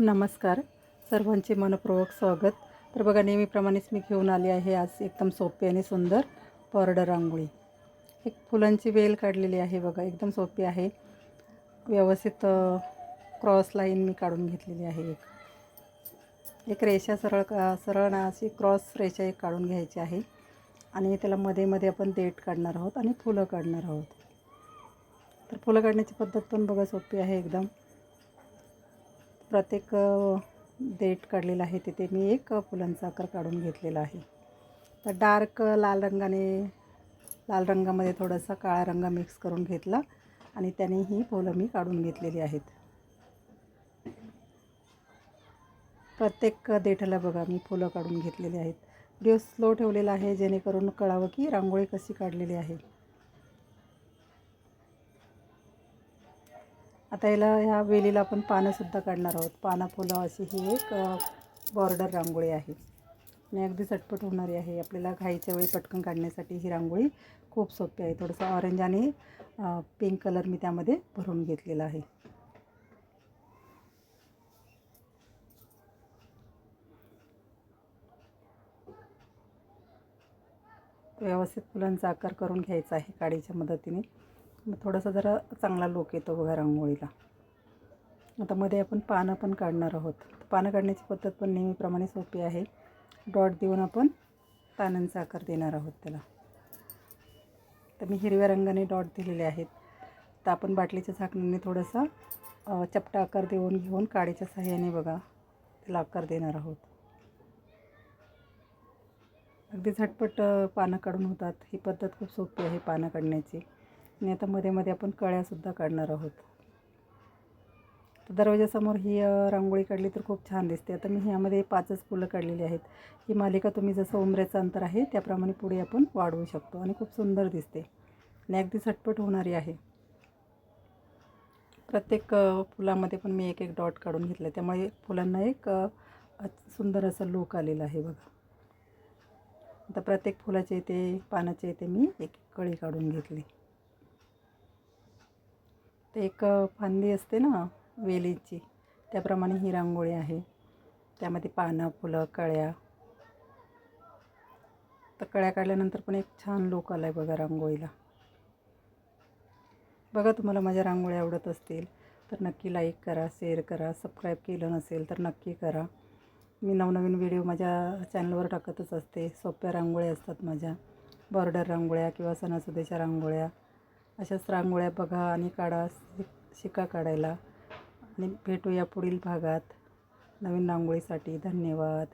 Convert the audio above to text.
नमस्कार. सर्वांचे मनपूर्वक स्वागत. तर बघा नेहमीप्रमाणेच मी घेऊन आली आहे आज एकदम सोपी आणि सुंदर बॉर्डर रांगोळी. एक फुलांची वेल काढलेली आहे बघा एकदम सोपी आहे. व्यवस्थित क्रॉस लाईन मी काढून घेतलेली आहे एक. एक रेषा सरळ का सरळ ना अशी क्रॉस रेषा एक काढून घ्यायची आहे. आणि त्याला मध्ये मध्ये आपण देठ काढणार आहोत आणि फुलं काढणार आहोत. तर फुलं काढण्याची पद्धत पण बघा सोपी आहे एकदम. प्रत्येक देठ काढलेला आहे तिथे. मी एक फुलांचा आकार काढून घेतलेला आहे. तर डार्क लाल रंगाने लाल रंगामध्ये थोडासा काळा रंग मिक्स करून घेतला आणि त्याने ही फुलं मी काढून घेतलेली आहेत. प्रत्येक देठाला बघा मी फुलं काढून घेतलेली आहेत. दिवस स्लो ठेवलेला आहे जेणेकरून कळावं की रांगोळी कशी काढलेली आहे. आता याला ह्या वेलीला आपण पानंसुद्धा काढणार आहोत. पानं फुलं अशी ही एक बॉर्डर रांगोळी आहे. आणि अगदी चटपट होणारी आहे. आपल्याला घाईच्या वेळी पटकन काढण्यासाठी ही रांगोळी खूप सोपी आहे. थोडंसं ऑरेंज आणि पिंक कलर मी त्यामध्ये भरून घेतलेला आहे. व्यवस्थित फुलांचा आकार करून घ्यायचा आहे काडीच्या मदतीने. मग थोडासा जरा चांगला लोक येतो बघा रांगोळीला. आता मध्ये आपण पानं पण काढणार आहोत. पानं काढण्याची पद्धत पण नेहमीप्रमाणे सोपी आहे. डॉट देऊन आपण पानांचा आकार देणार आहोत त्याला. तर मी हिरव्या रंगाने डॉट दिलेले आहेत. तर आपण बाटलीच्या झाकणाने थोडासा चपटा आकार देऊन घेऊन काडीच्या सहाय्याने बघा त्याला आकार देणार आहोत. अगदी झटपट पानं काढून होतात. ही पद्धत खूप सोपी आहे पानं काढण्याची. आणि आता मध्ये मध्ये आपण कळ्यासुद्धा काढणार आहोत. तर दरवाजासमोर ही रांगोळी काढली तर खूप छान दिसते. आता मी ह्यामध्ये पाचच फुलं काढलेली आहेत. ही मालिका तुम्ही जसं उमऱ्याचं अंतर आहे त्याप्रमाणे पुढे आपण वाढवू शकतो आणि खूप सुंदर दिसते. आणि अगदी झटपट होणारी आहे. प्रत्येक फुलामध्ये पण मी एक एक डॉट काढून घेतलं. त्यामुळे फुलांना एक अ, सुंदर असा लूक आलेला आहे बघा. आता प्रत्येक फुलाच्या इथे पानाच्या इथे मी एक एक कळी काढून घेतली. एक फांदी असते ना वेलीची त्याप्रमाणे ही रांगोळी आहे. त्यामध्ये पानं फुलं कळ्या. तर कळ्या काढल्यानंतर पण एक छान लुक आला आहे बघा रांगोळीला. बघा तुम्हाला माझ्या रांगोळ्या आवडत असतील तर नक्की लाईक करा शेअर करा सबस्क्राईब केलं नसेल तर नक्की करा. मी नवनवीन व्हिडिओ माझ्या चॅनलवर टाकतच असते. सोप्या रांगोळ्या असतात माझ्या. बॉर्डर रांगोळ्या किंवा सणासुदीच्या रांगोळ्या. अशाच रांगोळ्या बघा आणि काढा शिक- शिका काढायला. आणि भेटूया पुढील भागात. नवीन रांगोळीसाठी धन्यवाद.